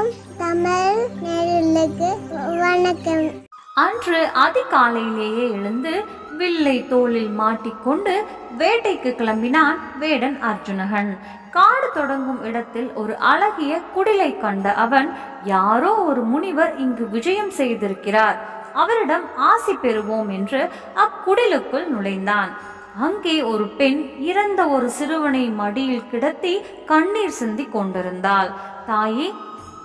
வணக்கம். தமிழ் நேயர்களுக்கு வணக்கம். அன்று அதிகாலையிலேயே எழுந்து வில்லை தோளில் மாட்டிக்கொண்டு வேட்டைக்கு கிளம்பினான் வேடன் அர்ஜுனகன். காடு தொடங்கும் இடத்தில் ஒரு அழகிய குடிலை கண்ட அவன் யாரோ ஒரு முனிவர் இங்கு விஜயம் செய்திருக்கிறார். அவரிடம் ஆசி பெறுவோம் என்று அக்குடிலுக்குள் நுழைந்தான். அங்கே ஒரு பெண் இறந்த ஒரு சிறுவனை மடியில் கிடத்தி கண்ணீர் சிந்தி கொண்டிருந்தாள். தாயே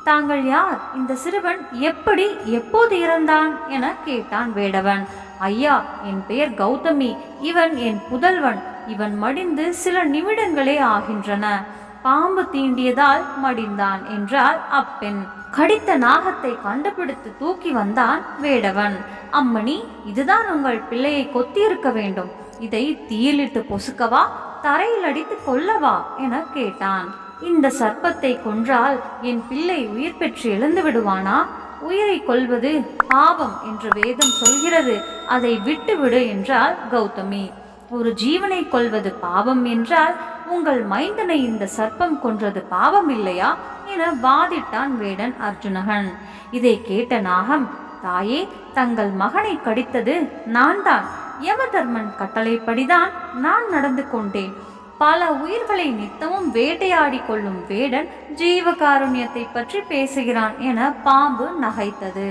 தாங்கள் யார்? இந்த சிறுவன் எப்படி எப்போது இறந்தான் என கேட்டான் வேடவன். ஐயா என் பெயர் கௌதமி இவன் என் புதல்வன். இவன் மடிந்து சில நிமிடங்களே ஆகின்றன. பாம்பு தீண்டியதால் மடிந்தான் என்றால் அப்பெண். கடித்த நாகத்தை கண்டுபிடித்து தூக்கி வந்தான் வேடவன். அம்மணி இதுதான் உங்கள் பிள்ளையை கொத்தியிருக்க வேண்டும். இதை தீயிலிட்டு பொசுக்கவா தரையில் அடித்து கொல்லவா? என கேட்டான். இந்த சர்ப்பத்தை கொன்றால் என் பிள்ளை உயிர் பெற்று எழுந்து விடுவானா? உயிரை கொல்வது பாவம் என்று வேதம் சொல்கிறது. அதை விட்டுவிடு என்றாள் கௌதமி. ஒரு ஜீவனை கொல்வது பாவம் என்றால் உங்கள் மைந்தனை இந்த சர்ப்பம் கொன்றது பாவம் இல்லையா? என வாதிட்டான் வேடன் அர்ஜுனகன். இதை கேட்ட நாகம் தாயே தங்கள் மகனை கடித்தது நான் தான் யமதர்மன் கட்டளைப்படிதான் நான் நடந்து கொண்டேன். பல உயிர்களை நித்தமும் வேட்டையாடி கொள்ளும் வேடன் ஜீவகாருண்யத்தை பற்றி பேசுகிறான் என பாம்பு நகைத்தது.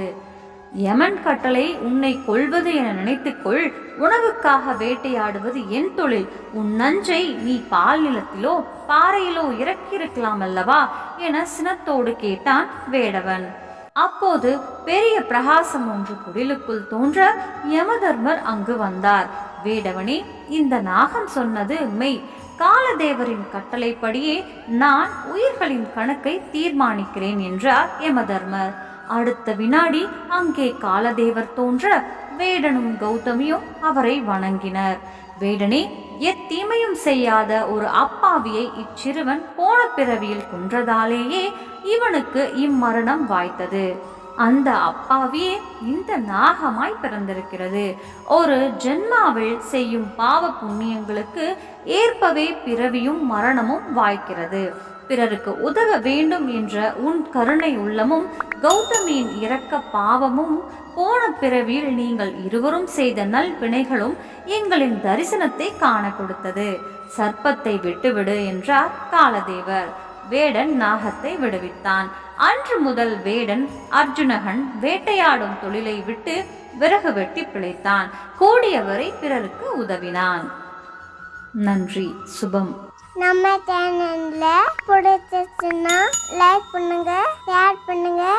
யமன் கட்டளை உன்னை கொள்வது என நினைத்துக்கொள். உணவுக்காக வேட்டையாடுவது என் தொழில். உன் நஞ்சை நீ பால் நிலத்திலோ பாறையிலோ இறக்கியிருக்கலாம் அல்லவா? என சினத்தோடு கேட்டான் வேடவன். அப்போது பெரிய பிரகாசம் ஒன்று குடிலுக்குள் தோன்ற யமதர்மர் அங்கு வந்தார். வேடவனே இந்த நாகம் சொன்னது மெய். காலதேவரின் கட்டளைப்படியே நான் உயிர்களின் கணக்கை தீர்மானிக்கிறேன் என்றார் யமதர்மர். அடுத்த வினாடி அங்கே காலதேவர் தோன்ற வேடனும் கௌதமியும் அவரை வணங்கினர். வேடனே எத்தீமையும் செய்யாத ஒரு அப்பாவியை இச்சிறுவன் போன பிறவியில் கொன்றதாலேயே இவனுக்கு இம்மரணம் வாய்த்தது. அந்த அப்பாவே இந்த நாகமாய் பிறந்திருக்கிறது. ஒரு ஜென்மாவில் செய்யும் பாவ புண்ணியங்களுக்கு ஏற்பவே பிறவியும் மரணமும் வாய்க்கிறது. பிறருக்கு உதவ வேண்டும் என்ற உன் கருணை உள்ளமும் கௌதமியின் இரக்க பாவமும் போன பிறவியில் நீங்கள் இருவரும் செய்த நல் வினைகளும் எங்களின் தரிசனத்தை காண கொடுத்தது. சர்ப்பத்தை விட்டுவிடு என்றார் காலதேவர். வேடன் நாகத்தை விடுவித்தான். அன்று முதல் வேடன் அர்ஜுனகன் வேட்டையாடும் தொழிலை விட்டு விறகு வெட்டி பிழைத்தான். கூடியவரை பிறருக்கு உதவினான். நன்றி சுபம். நம்ம சேனல்ல பிடிச்சிருச்சுன்னா லைக் பண்ணுங்க ஷேர் பண்ணுங்க.